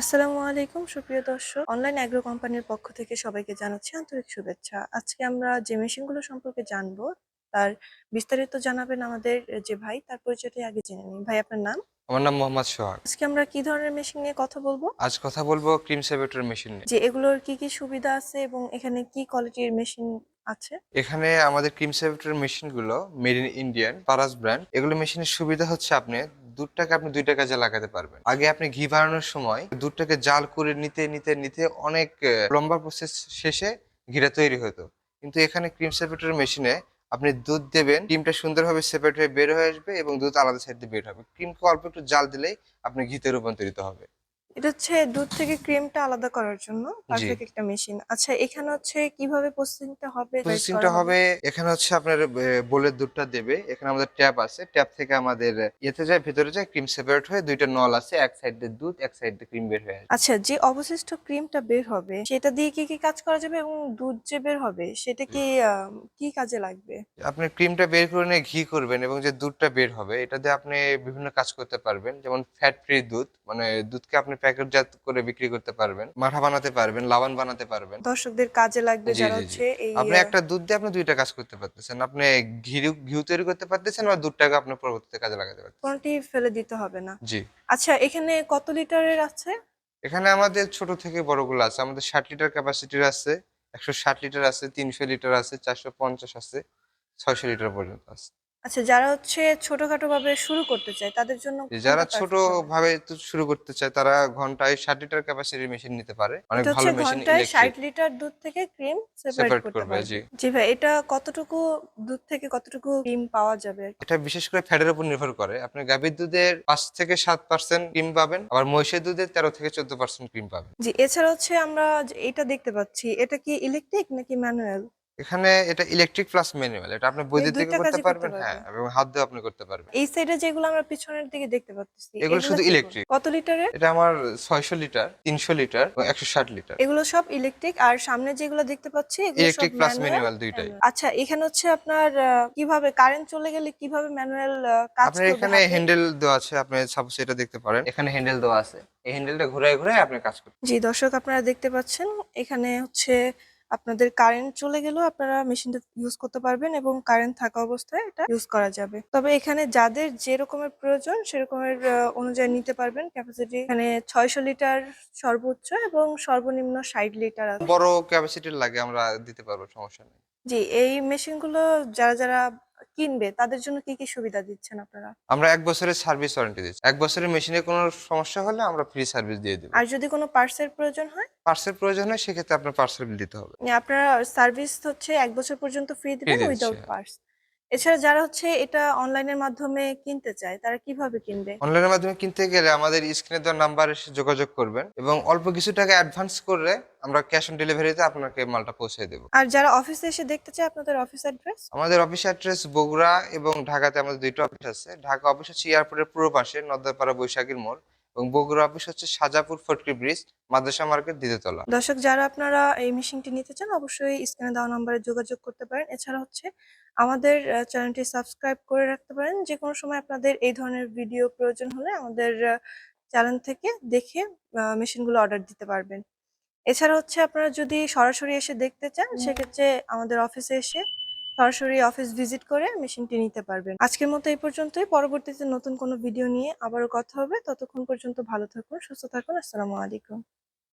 আসসালামু আলাইকুম সুপ্রিয় দর্শক। অনলাইন অ্যাগ্রো কোম্পানির পক্ষ থেকে সবাইকে জানাচ্ছি আন্তরিক শুভেচ্ছা। আজকে আমরা যে মেশিনগুলো সম্পর্কে জানব তার বিস্তারিত জানাবেন আমাদের যে ভাই তার পরিচয়টি আগে জেনে নিন ভাই আপনার নাম? আমার নাম মোহাম্মদ সোহাগ। আজকে আমরা কি ধরনের মেশিন নিয়ে কথা বলব? আজ কথা বলব ক্রিম সেভেটর মেশিন নিয়ে। যে এগুলোর কি কি সুবিধা আছে এবং এখানে কি কোয়ালিটির মেশিন আছে? এখানে আমাদের ক্রিম সেভেটর মেশিনগুলো made in Indian Paras brand এগুলো মেশিনের সুবিধা হচ্ছে আপনি দুধটাকে আপনি দুইটা কাজে লাগাতে পারবেন। আগে আপনি ঘি বানানোর সময় দুধটাকে জাল করে নিতে নিতে নিতে অনেক লম্বা প্রসেস শেষে ঘিটা তৈরি হতো। কিন্তু এখানে ক্রিম সেপারেটর মেশিনে আপনি দুধ দেবেন ক্রিমটা সুন্দরভাবে সেপারেট হয়ে বের হয়ে আসবে এবং দুধ আলাদা সাইড দিয়ে বের হবে। ক্রিমকে অল্প একটু জাল দিলেই আপনি ঘিতে রূপান্তরিত হবে। এটা হচ্ছে দুধ থেকে ক্রিমটা আলাদা করার জন্য পারফেক্ট একটা মেশিন আচ্ছা এখানে হচ্ছে কীভাবে প্রসেসিংটা হবে? প্রসেসিংটা হবে এখানে হচ্ছে আপনার বোলের দুধটা দেবে এখানে আমাদের ট্যাপ আছে ট্যাপ থেকে আমাদের ইয়েতে যায় ভিতরে যায় ক্রিম সেপারেট হয়ে দুইটা নল আছে এক সাইড দিয়ে দুধ এক সাইড দিয়ে ক্রিম বের হয়ে আচ্ছা যে অবশিষ্ট ক্রিমটা বের হবে সেটা দিয়ে কি কি কাজ করা যাবে এবং দুধ যে বের হবে সেটা কি কি কাজে লাগবে? আপনি ক্রিমটা বের করে নিয়ে ঘি করবেন এবং যে দুধটা বের হবে এটা দিয়ে আপনি বিভিন্ন কাজ করতে পারবেন যেমন ফ্যাট ফ্রি দুধ মানে দুধকে আপনি প্যাকেটজাত করে বিক্রি করতে পারবেন মাঠা বানাতে পারবেন লাবান বানাতে পারবেন। দর্শকদের কাজে লাগবে যারা। হচ্ছে এই আপনি একটা দুধ দিয়ে আপনি দুইটা কাজ করতে পারতেছেন। আপনি ঘি ঘিউ তৈরি করতে পারতেছেন দুধটাকে আপনি পরবর্তীতে কাজে লাগাতে পারতেন কোনটি ফেলে দিতে হবে না। জি। আচ্ছা এখানে কত লিটারের আছে? এখানে আমাদের ছোট থেকে বড়গুলো আছে। আমাদের ষাট লিটার ক্যাপাসিটির আছে একশো ষাট লিটার আছে তিনশো লিটার আছে চারশো পঞ্চাশ আছে ছয়শো লিটার পর্যন্ত আছে। আচ্ছা যারা হচ্ছে ছোটখাটো ভাবে শুরু করতে চায় তাদের জন্য যারা ছোট ভাবে শুরু করতে চায় তারা ঘন্টায় ষাট লিটার ক্যাপাসিটির মেশিন নিতে পারে। অনেক ভালো মেশিন ঘন্টায় লিটার দুধ থেকে ক্রিম সেপারেট করতে করবে জি। ভাই এটা কতটুকু দুধ থেকে কতটুকু ক্রিম পাওয়া যাবে? এটা বিশেষ করে ফ্যাটের উপর নির্ভর করে। আপনি গাভীর দুধের পাঁচ থেকে সাত পার্সেন্ট ক্রিম পাবেন আবার মহিষের দুধের তেরো থেকে চোদ্দ পার্সেন্ট ক্রিম পাবেন। জি এছাড়া হচ্ছে আমরা এটা দেখতে পাচ্ছি এটা কি ইলেকট্রিক নাকি ম্যানুয়াল এখানে এটা ইলেকট্রিক প্লাস ম্যানুয়াল এটা আপনি বৈদ্যুতিক করতে পারবেন হ্যাঁ এবং হাত দিয়ে আপনি করতে পারবেন। এই সাইডে যেগুলো আমরা পিছনের দিকে দেখতে পাচ্ছি এগুলো শুধু কি electric। কত লিটারের? এটা আমার ছয়শো লিটার তিনশো লিটার একশো ষাট লিটার। এগুলো সব ইলেকট্রিক আর সামনে যেগুলো দেখতে পাচ্ছি এগুলো সব ইলেকট্রিক প্লাস ম্যানুয়াল দুইটাই। আচ্ছা এখানে হচ্ছে আপনার কীভাবে কারেন্ট চলে গেলে কীভাবে ম্যানুয়াল কাজ আপনার করবে এখানে হ্যান্ডেল দেওয়া আছে আপনি সাপোজ এটা দেখতে পারেন। এখানে হ্যান্ডেল দেওয়া আছে। এই হ্যান্ডেলটা ঘুরায় ঘুরায় আপনি কাজ করতে জি দর্শক আপনারা দেখতে পাচ্ছেন এখানে হচ্ছে আপনাদের কারেন্ট চলে গেলেও আপনারা মেশিনটা ইউজ করতে পারবেন এবং কারেন্ট থাকা অবস্থায় এটা ইউজ করা যাবে। তবে এখানে যাদের যেরকমের প্রয়োজন সেরকমের অনুযায়ী নিতে পারবেন। ক্যাপাসিটি এখানে ছয়শো লিটার সর্বোচ্চ এবং সর্বনিম্ন ষাট লিটার বড় ক্যাপাসিটি লাগে আমরা দিতে পারব, সমস্যা নেই। জি এই মেশিনগুলো যারা যারা কিনবে তাদের জন্য কি কি সুবিধা দিচ্ছেন আপনারা? আমরা এক বছরের সার্ভিস ওয়ারেন্টি দিচ্ছি। এক বছরের মেশিনে কোনো সমস্যা হলে আমরা ফ্রি সার্ভিস দিয়ে দেব। আর যদি কোনো পার্টসের প্রয়োজন হয়? পার্সেল প্রয়োজন হয় সেক্ষেত্রে আপনার পার্সেল দিতে হবে। মানে আপনারা সার্ভিস হচ্ছে এক বছর পর্যন্ত ফ্রি দিবেন উইদাউট হ্যাঁ। এছাড়া যারা হচ্ছে এটা অনলাইনের মাধ্যমে কিনতে চায় তারা কীভাবে কিনবে? অনলাইনের মাধ্যমে কিনতে গেলে আমাদের স্ক্রিনে দেওয়া নাম্বার এসে যোগাযোগ করবেন এবং অল্প কিছু টাকা অ্যাডভান্স করলে আমরা ক্যাশ অন ডেলিভারিতে আপনাকে মালটা পৌঁছে দেবো। আর যারা অফিসে এসে দেখতে চায় আপনাদের অফিস অ্যাড্রেস আমাদের অফিস অ্যাড্রেস বগুড়া এবং ঢাকাতে আমাদের দুইটা অফিস আছে। ঢাকা অফিস হচ্ছে এয়ারপোর্টের পূর্ব পাশে নদ্দাপাড়া বৈশাখীর মোড়। এবং বগুড়া অফিস হচ্ছে সাজাপুর ফটকি ব্রিজ মাদ্রাসা মার্কেট দ্বিতীয়তলা। দর্শক যারা আপনারা এই মেশিনটি নিতে চান অবশ্যই স্ক্রিনে দেওয়া নম্বরে যোগাযোগ করতে পারেন। এছাড়া হচ্ছে আমাদের চ্যানেলটি সাবস্ক্রাইব করে রাখতে পারেন। যে কোনো সময় আপনাদের এই ধরনের ভিডিও প্রয়োজন হলে আমাদের চ্যানেল থেকে দেখে মেশিনগুলো অর্ডার দিতে পারবেন। এছাড়া হচ্ছে আপনারা যদি সরাসরি এসে দেখতে চান সেক্ষেত্রে আমাদের অফিসে এসে সরাসরি অফিস ভিজিট করে মেশিনটি নিতে পারবেন। আজকের মতো এই পর্যন্তই। পরবর্তীতে নতুন কোনো ভিডিও নিয়ে আবারও কথা হবে। ততক্ষণ পর্যন্ত ভালো থাকুন, সুস্থ থাকুন। আসসালামু আলাইকুম।